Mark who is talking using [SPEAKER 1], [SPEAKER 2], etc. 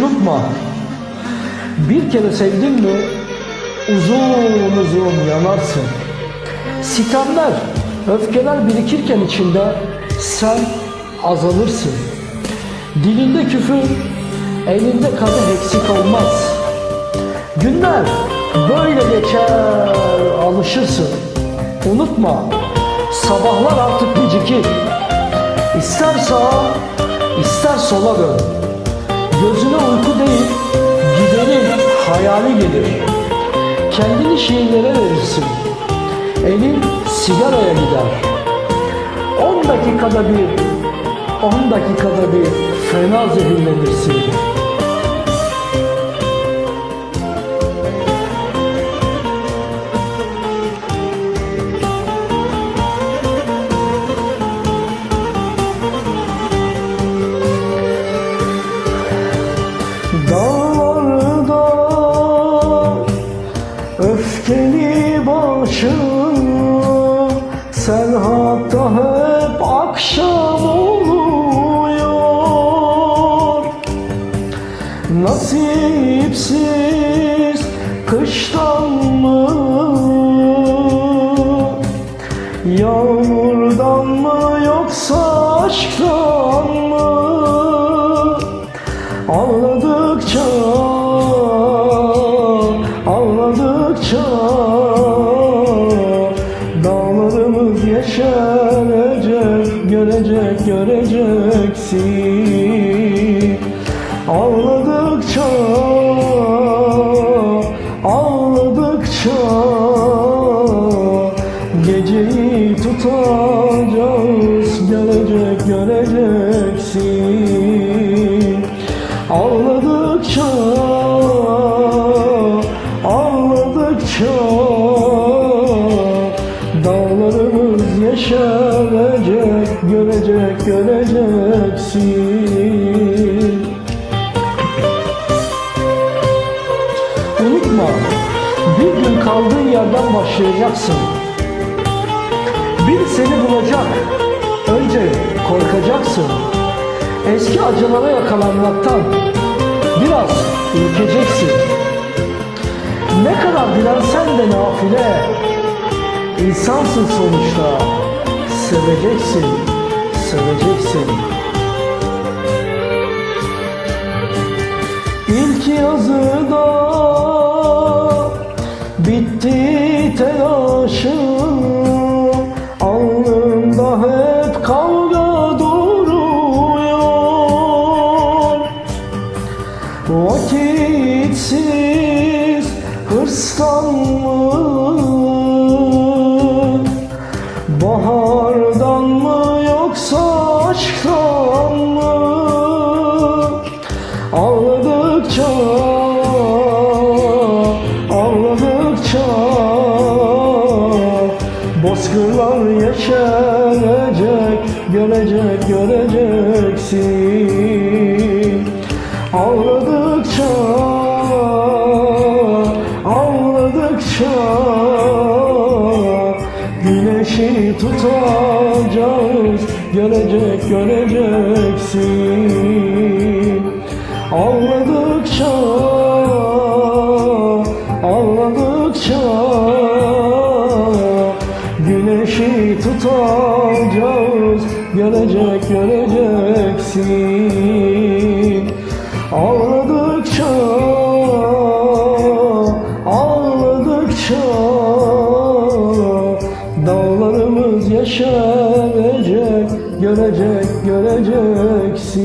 [SPEAKER 1] Unutma, bir kere sevdin mi uzun uzun yanarsın. Sitemler, öfkeler birikirken içinde sen azalırsın. Dilinde küfür, elinde kadeh eksik olmaz. Günler böyle geçer, alışırsın. Unutma, sabahlar artık gecikir. İster sağa, ister sola dön. Kendini şiirlere verirsin. Elin sigaraya gider. 10 dakikada bir, 10 dakikada bir fena zehirlenirsin. Nasipsiz kıştan mı Yağmurdan mı yoksa aşktan mı? Ağladıkça, ağladıkça Dağlarımız yeşerecek, görecek, göreceksin göreceksin. Ağladıkça, ağladıkça Dağlarımız yeşerecek, görecek, göreceksin. Unutma, bir gün kaldığın yerden başlayacaksın. Bir seni bulacak, önce korkacaksın Eski acılara yakalanmaktan biraz ürkeceksin. Ne kadar dilensen de nafile, insansın sonuçta. Seveceksin, seveceksin. İlk yazıda bitti telaşım Vakitsiz hırstan mı Bahardan mı yoksa aşktan mı? Ağladıkça, ağladıkça Bozkırlar yeşerecek, görecek, göreceksin. Ağladıkça, ağladıkça Güneşi tutacağız, görecek, göreceksin Ağladıkça, ağladıkça Güneşi tutacağız, görecek, göreceksin yaşayacak Görecek göreceksin.